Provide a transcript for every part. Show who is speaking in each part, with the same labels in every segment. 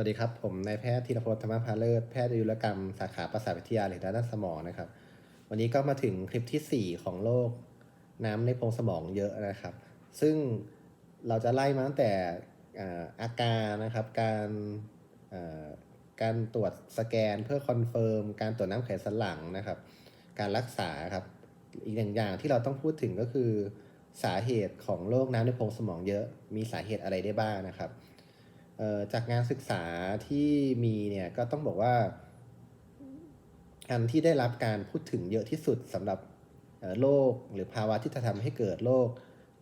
Speaker 1: วัสดีครับ ผมนายแพทย์ธีรพจน์ธรรมพาเลิศแพทย์อายุรกรรม สาขาประสาทวิทยาหรือด้านสมองนะครับ วันนี้ก็มาถึงคลิปทีสี่4 ของโรคน้ำในโพรงสมองเยอะนะครับ ซึ่งเราจะไล่มาตั้งแต่อาการนะครับ การการตรวจสแกนเพื่อคอนเฟิร์มการตรวจน้ำไขสันหลังนะครับ การรักษาครับ อีกหนึ่งอย่างที่เราต้องพูดถึงก็คือ สาเหตุของโรคน้ำในโพรงสมองเยอะ มีสาเหตุอะไรได้บ้างนะครับ จากงานศึกษาที่มีเนี่ยก็ต้องบอกว่า อันที่ได้รับการพูดถึงเยอะที่สุดสำหรับโรคหรือภาวะที่จะทำให้เกิดโรค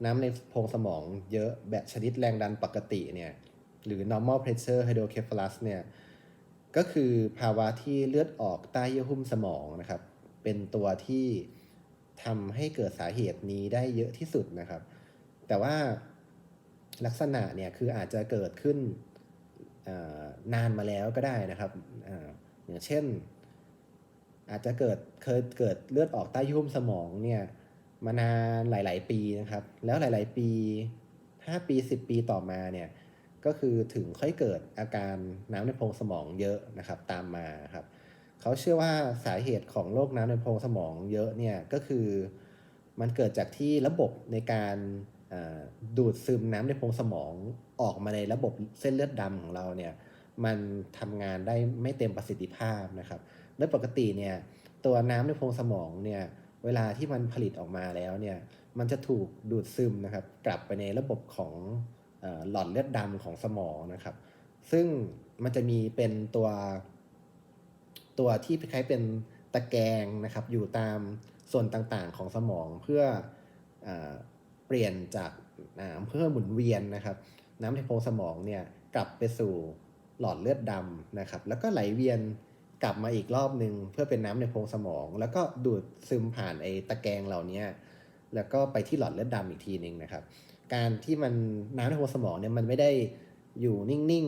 Speaker 1: น้ำในโพรงสมองเยอะแบบชนิดแรงดันปกติเนี่ยหรือ normal pressure hydrocephalus เนี่ยก็คือภาวะที่เลือดออกใต้เยื่อหุ้มสมองนะครับ เป็นตัวที่ทำให้เกิดสาเหตุนี้ได้เยอะที่สุดนะครับ แต่ว่า ลักษณะเนี่ยคืออาจจะเกิดขึ้นนานมาแล้วก็ได้นะครับออย่างเช่น อาจจะเกิดเคยเกิดเลือดออกใต้ยุ่มสมองเนี่ยมานานหลาย ๆ ปีนะครับ แล้วหลาย ๆ ปี 5 ปี 10 ปีต่อมาเนี่ยก็คือถึงค่อยเกิดอาการน้ำในโพรงสมองเยอะนะครับตามมาครับเขาเชื่อว่าสาเหตุของโรคน้ำในโพรงสมองเยอะเนี่ยก็คือมันเกิดจากที่ระบบในการ ดูดซึมน้ำในโพรงสมองออกมาในระบบเส้นเลือดดำของเราเนี่ยมันทำงานได้ไม่เต็มประสิทธิภาพนะครับโดยปกติเนี่ยตัวน้ำในโพรงสมองเนี่ยเวลาที่มันผลิตออกมาแล้วเนี่ยมันจะถูกดูดซึมนะครับกลับไปในระบบของหลอดเลือดดำของสมองนะครับ ซึ่งมันจะมีเป็นตัวตัวที่คล้ายเป็นตะแกรงนะครับอยู่ตามส่วนต่างๆของสมองเพื่อ เปลี่ยนจากน้ำเพื่อหมุนเวียนนะครับ น้ำในโพรงสมองเนี่ยกลับไปสู่หลอดเลือดดำนะครับ แล้วก็ไหลเวียนกลับมาอีกรอบหนึ่งเพื่อเป็นน้ำในโพรงสมอง แล้วก็ดูดซึมผ่านไอ้ตะแกรงเหล่านี้แล้วก็ไปที่หลอดเลือดดำอีกทีหนึ่งนะครับ การที่มันน้ำในโพรงสมองเนี่ยมันไม่ได้อยู่นิ่ง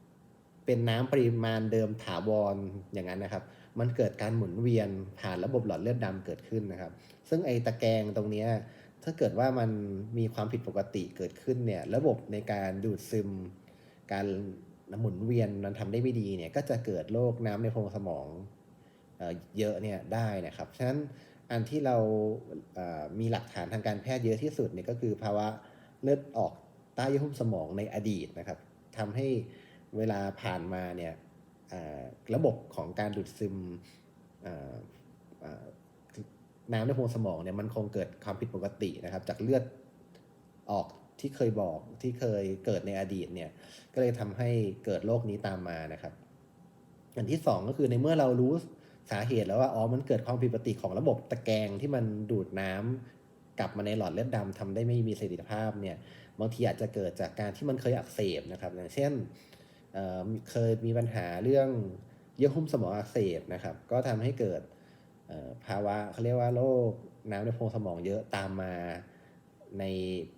Speaker 1: ๆ เป็นน้ำปริมาณเดิมถาวรอย่างนั้นนะครับ มันเกิดการหมุนเวียนผ่านระบบหลอดเลือดดำเกิดขึ้นนะครับ ซึ่งไอ้ตะแกรงตรงเนี้ย ถ้าเกิดว่ามันมีความผิดปกติเกิดขึ้นเนี่ย ระบบในการดูดซึม การหมุนเวียนมันทำได้ไม่ดีเนี่ย ก็จะเกิดโรคน้ำในโพรงสมองเอเยอะเนี่ยได้นะครับ ฉะนั้นอันที่เราเอ่อมีหลักฐานทางการแพทย์เยอะที่สุดเนี่ยก็คือภาวะเลือดออกใต้เยื่อหุ้มสมองในอดีตนะครับทำให้เวลาผ่านมาเนี่ยระบบของการดูดซึม น้ำในโพรงสมองเนี่ยมันคงเกิดความผิดปกตินะครับ จากเลือดออกที่เคยบอกที่เคยเกิดในอดีตเนี่ย ก็เลยทำให้เกิดโรคนี้ตามมานะครับ อันที่สองก็คือในเมื่อเรารู้สาเหตุแล้วว่าอ๋อมันเกิดความผิดปกติของระบบตะแกรงที่มันดูดน้ำกลับมาในหลอดเลือดดำทำได้ไม่มีประสิทธิภาพเนี่ยบางทีอาจจะเกิดจากการที่มันเคยอักเสบนะครับ อย่างเช่นเเคยมีปัญหาเรื่องเยื่อหุ้มสมองอักเสบนะครับ ก็ทำให้เกิด ภาวะเขาเรียกว่าโรคน้ำในโพรงสมองเยอะตามมาใน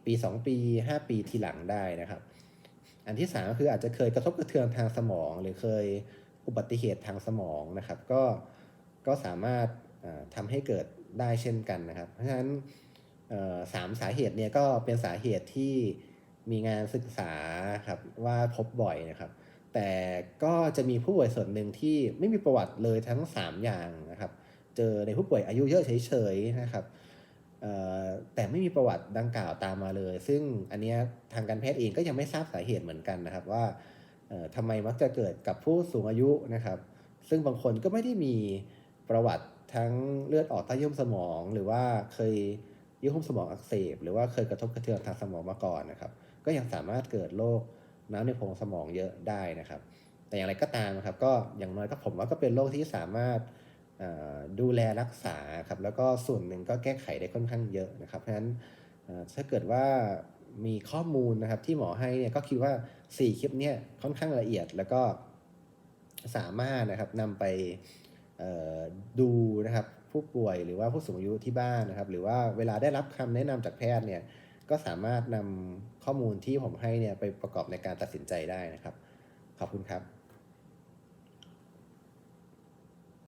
Speaker 1: ปี 2 ปี 5 ปีทีหลังได้นะครับ อันที่3ก็คืออาจจะเคยกระทบกระเทือนทางสมอง หรือเคยอุบัติเหตุทางสมองนะครับ ก็ก็สามารถทำให้เกิดได้เช่นกันนะครับ เพราะฉะนั้นสามสาเหตุเนี่ยก็เป็นสาเหตุที่มีงานศึกษาครับว่าพบบ่อยนะครับ แต่ก็จะมีผู้ป่วยส่วนหนึ่งที่ไม่มีประวัติเลยทั้ง 3 อย่างนะครับ เจอในผู้ป่วยอายุเยอะเฉยๆนะครับแต่ไม่มีประวัติดังกล่าวตามมาเลย ซึ่งอันนี้ทางการแพทย์เองก็ยังไม่ทราบสาเหตุเหมือนกันนะครับว่าเอ่อทำไมมักจะเกิดกับผู้สูงอายุนะครับ ซึ่งบางคนก็ไม่ได้มีประวัติทั้งเลือดออกใต้เยื่อมสมอง หรือว่าเคยเยื่อหุ้มสมองอักเสบ หรือว่าเคยกระทบกระเทือนทางสมองมาก่อนนะครับ ก็ยังสามารถเกิดโรคน้ำในโพรงสมองเยอะได้นะครับ แต่อย่างไรก็ตามนะครับ ก็อย่างน้อยก็ผมว่าก็เป็นโรคที่สามารถ ดูแลรักษาครับแล้วก็ส่วนหนึ่งก็แก้ไขได้ค่อนข้างเยอะนะครับเพราะฉะนั้นถ้าเกิดว่ามีข้อมูลนะครับที่หมอให้เนี่ยก็คิดว่า 4 คลิปเนี่ยค่อนข้างละเอียดแล้วก็สามารถนะครับนำไปดูนะครับผู้ป่วยหรือว่าผู้สูงอายุที่บ้านนะครับ หรือว่าเวลาได้รับคำแนะนำจากแพทย์เนี่ยก็สามารถนำข้อมูลที่ผมให้เนี่ยไปประกอบในการตัดสินใจได้นะครับ ขอบคุณครับ